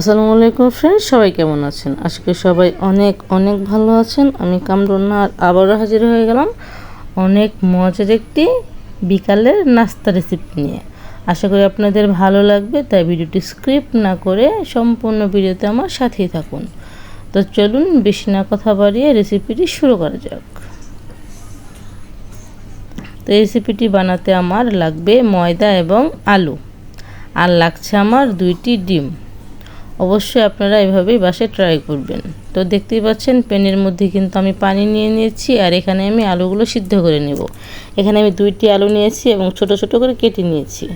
আসসালামু আলাইকুম ফ্রেন্ড সবাই কেমন আছেন? আজকে সবাই অনেক অনেক ভালো আছেন। আমি কামরুন্না আর আবারও হাজির হয়ে গেলাম অনেক মজার একটি বিকালের নাস্তা রেসিপি নিয়ে। আশা করি আপনাদের ভালো লাগবে, তাই ভিডিওটি স্ক্রিপ্ট না করে সম্পূর্ণ ভিডিওতে আমার সাথেই থাকুন। তো চলুন, বেশি না কথা বাড়িয়ে রেসিপিটি শুরু করা যাক। তো রেসিপিটি বানাতে আমার লাগবে ময়দা এবং আলু। আর লাগছে আমার দুইটি ডিম। অবশ্যই আপনারা এভাবেই বাসায় ট্রাই করবেন। তো দেখতেই পাচ্ছেন, প্যানের মধ্যে কিন্তু আমি পানি নিয়ে নিয়েছি আর এখানে আমি আলুগুলো সিদ্ধ করে নেব। এখানে আমি দুইটি আলু নিয়েছি এবং ছোট ছোট করে কেটে নিয়েছি।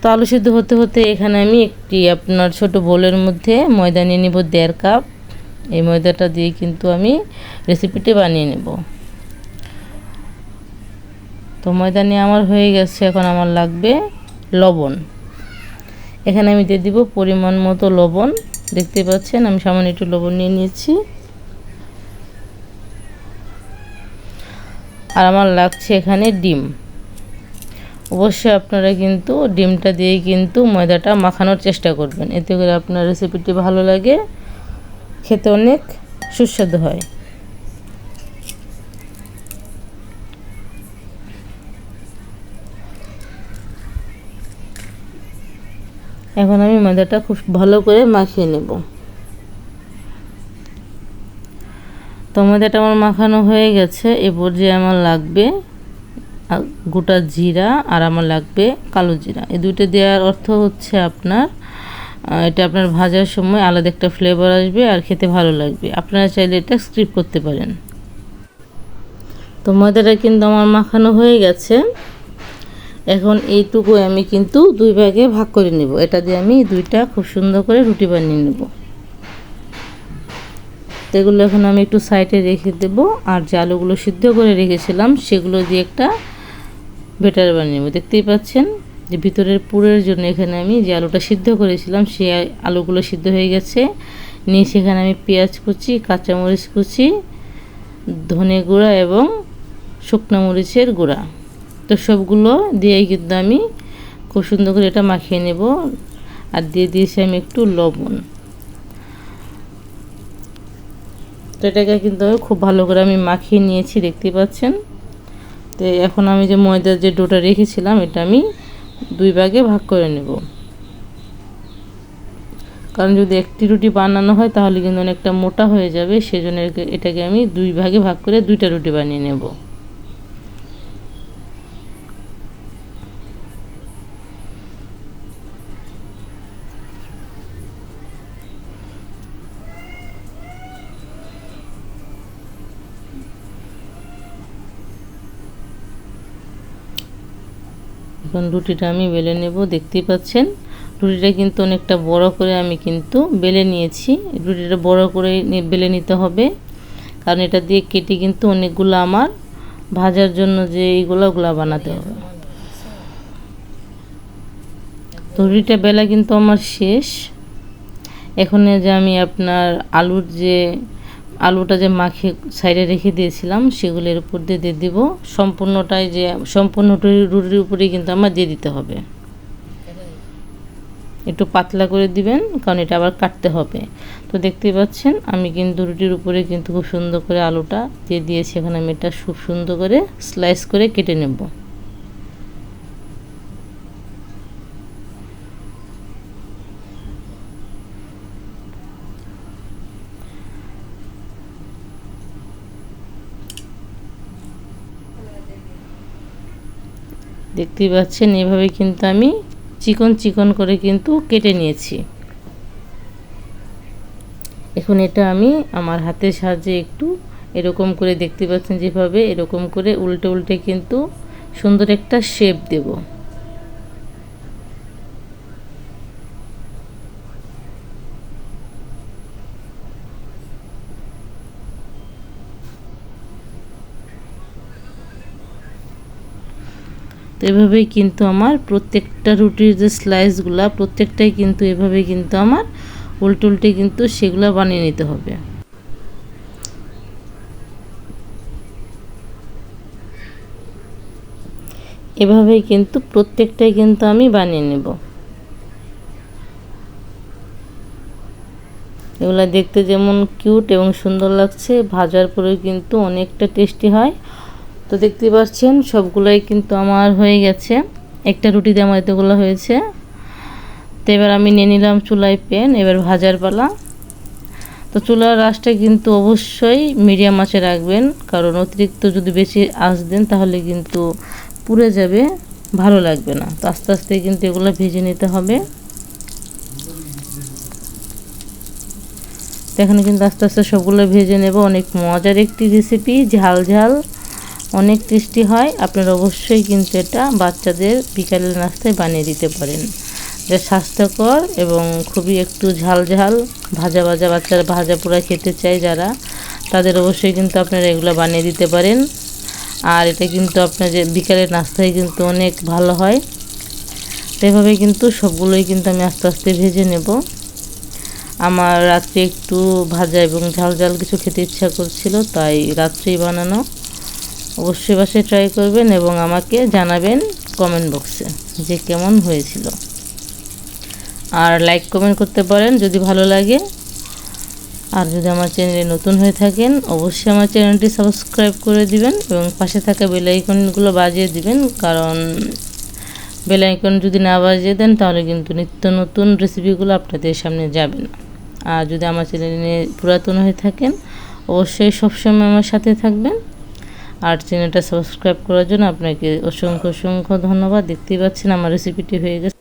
তো আলু সিদ্ধ হতে হতে এখানে আমি একটি আপনার ছোট বোলের মধ্যে ময়দা নিয়ে নেব দেড় কাপ। এই ময়দাটা দিয়ে কিন্তু আমি রেসিপিটি বানিয়ে নেব। তো ময়দা নিয়ে আমার হয়ে গেছে, এখন আমার লাগবে লবণ। এখানে আমি দিয়ে দিব পরিমাণ মতো লবণ। দেখতে পাচ্ছেন, আমি সামান্য একটু লবণ নিয়ে নিয়েছি আর আমার লাগছে এখানে ডিম। অবশ্যই আপনারা কিন্তু ডিমটা দিয়ে কিন্তু ময়দাটা মাখানোর চেষ্টা করবেন। এতে করে আপনার রেসিপিটি ভালো লাগে, খেতে অনেক সুস্বাদু হয়। এখন আমি ময়দাটা খুব ভালো করে মাখিয়ে নেব। তো ময়দাটা আমার মাখানো হয়ে গেছে। এ পর্যায়ে আমার লাগবে গোটা জিরা আর আমার লাগবে কালো জিরা। এই দুটো দেওয়ার অর্থ হচ্ছে আপনার এটা আপনার ভাজার সময় আলাদা একটা ফ্লেভার আসবে আর খেতে ভালো লাগবে। আপনারা চাইলে এটা স্ক্রিপ করতে পারেন। তো ময়দাটা কিন্তু আমার মাখানো হয়ে গেছে। এখন এইটুকু আমি কিন্তু দুই ভাগে ভাগ করে নেব। এটা দিয়ে আমি দুইটা খুব সুন্দর করে রুটি বানিয়ে নেব। এগুলো এখন আমি একটু সাইডে রেখে দেব আর যে আলুগুলো সিদ্ধ করে রেখেছিলাম সেগুলো দিয়ে একটা বেটার বানিয়ে নেব। দেখতেই পাচ্ছেন যে ভিতরের পুরের জন্য এখানে আমি যে আলুটা সিদ্ধ করেছিলাম সেই আলুগুলো সিদ্ধ হয়ে গেছে। নিয়ে সেখানে আমি পেঁয়াজ কুচি, কাঁচামরিচ কুচি, ধনে গুঁড়া এবং শুকনো মরিচের গুঁড়া। তো সবগুলো দিয়েই কিন্তু আমি খুব সুন্দর করে এটা মাখিয়ে নেব। আর দিয়ে দিয়েছি আমি একটু লবণ। তো এটাকে কিন্তু খুব ভালো করে আমি মাখিয়ে নিয়েছি, দেখতে পাচ্ছেন? তো এখন আমি যে ময়দার যে ডোটা রেখেছিলাম, এটা আমি দুই ভাগে ভাগ করে নেব। কারণ যদি একটি রুটি বানানো হয়, তাহলে কিন্তু অনেকটা মোটা হয়ে যাবে, সেজন্য এটাকে আমি দুই ভাগে ভাগ করে দুইটা রুটি বানিয়ে নেব। এখন রুটিটা আমি বেলে নেব, দেখতেই পাচ্ছেন? রুটিটা কিন্তু অনেকটা বড় করে আমি কিন্তু বেলে নিয়েছি। রুটিটা বড় করে বেলে নিতে হবে। কারণ এটা দিয়ে কেটে কিন্তু অনেকগুলো আমার ভাজার জন্য যে এইগুলো ওগুলো বানাতে হবে। তো রুটিটা বেলা কিন্তু আমার শেষ। এখন যে আমি আপনার আলুর যে আলুটা যে মাখে সাইডে রেখে দিয়েছিলাম সেগুলোর উপর দিয়ে দিয়ে দিব। সম্পূর্ণটাই যে, সম্পূর্ণ রুটির উপরেই কিন্তু আমার দিয়ে দিতে হবে। একটু পাতলা করে দিবেন, কারণ এটা আবার কাটতে হবে। তো দেখতেই পাচ্ছেন, আমি কিন্তু রুটির উপরে কিন্তু খুব সুন্দর করে আলুটা দিয়ে দিয়েছি। এখন আমি এটা খুব সুন্দর করে স্লাইস করে কেটে নেব। দেখতেই পাচ্ছেন, এভাবে কিন্তু আমি চিকন চিকন করে কিন্তু কেটে নিয়েছি। এখন এটা আমি আমার হাতের সাহায্যে একটু এরকম করে দেখতে পাচ্ছেন যেভাবে, এরকম করে উল্টে উল্টে কিন্তু সুন্দর একটা শেপ দেবো। তো এভাবেই কিন্তু আমার প্রত্যেকটা রুটির যে স্লাইসগুলো প্রত্যেকটাই কিন্তু এভাবে কিন্তু আমার উল্টে উল্টে কিন্তু সেগুলো বানিয়ে নিতে হবে। এভাবেই কিন্তু প্রত্যেকটাই কিন্তু আমি বানিয়ে নেব। এগুলো দেখতে যেমন কিউট এবং সুন্দর লাগছে, ভাজার পরে কিন্তু অনেকটা টেস্টি হয়। তো দেখতে পাচ্ছেন, সবগুলোই কিন্তু আমার হয়ে গেছে। একটা রুটি দিয়ে আমার এতগুলো হয়েছে। তো এবার আমি নিয়ে নিলাম চুলায় প্যান, এবার ভাজার পালা। তো চুলার আঁচটা কিন্তু অবশ্যই মিডিয়াম আঁচে রাখবেন, কারণ অতিরিক্ত যদি বেশি আঁচ দেন তাহলে কিন্তু পুড়ে যাবে, ভালো লাগবে না। তো আস্তে আস্তে কিন্তু এগুলো ভেজে নিতে হবে। তো এখানে কিন্তু আস্তে আস্তে সবগুলো ভেজে নেব। অনেক মজার একটি রেসিপি ঝাল ঝাল। অনেক টেস্টি হয়। আপনারা অবশ্যই কিন্তু এটা বাচ্চাদের বিকালের নাস্তায় বানিয়ে দিতে পারেন। যা স্বাস্থ্যকর এবং খুবই একটু ঝাল ঝাল, ভাজা ভাজা বাচ্চারা ভাজা পোড়া খেতে চায় যারা, তাদের অবশ্যই কিন্তু আপনারা এগুলো বানিয়ে দিতে পারেন। আর এটা কিন্তু আপনাদের বিকালের নাস্তায় কিন্তু অনেক ভালো হয়। এভাবে কিন্তু সবগুলোই কিন্তু আমি আস্তে আস্তে ভেজে নেব। আমার রাত্রে একটু ভাজা এবং ঝাল ঝাল কিছু খেতে ইচ্ছা করছিল, তাই রাত্রেই বানানো। অবশ্যই বাসায় ট্রাই করবেন এবং আমাকে জানাবেন কমেন্ট বক্সে যে কেমন হয়েছিল। আর লাইক কমেন্ট করতে পারেন যদি ভালো লাগে। আর যদি আমার চ্যানেলে নতুন হয়ে থাকেন, অবশ্যই আমার চ্যানেলটি সাবস্ক্রাইব করে দিবেন এবং পাশে থাকা বেলাইকনগুলো বাজিয়ে দিবেন। কারণ বেলাইকন যদি না বাজিয়ে দেন, তাহলে কিন্তু নিত্য নতুন রেসিপিগুলো আপনাদের সামনে যাবে না। আর যদি আমার চ্যানেলে পুরাতন হয়ে থাকেন, অবশ্যই সবসময় আমার সাথে থাকবেন। আর চ্যানেলটা সাবস্ক্রাইব করার জন্য আপনাকে অসংখ্য অসংখ্য ধন্যবাদ। দেখতেই পাচ্ছেন আমার রেসিপিটি হয়ে গেছে।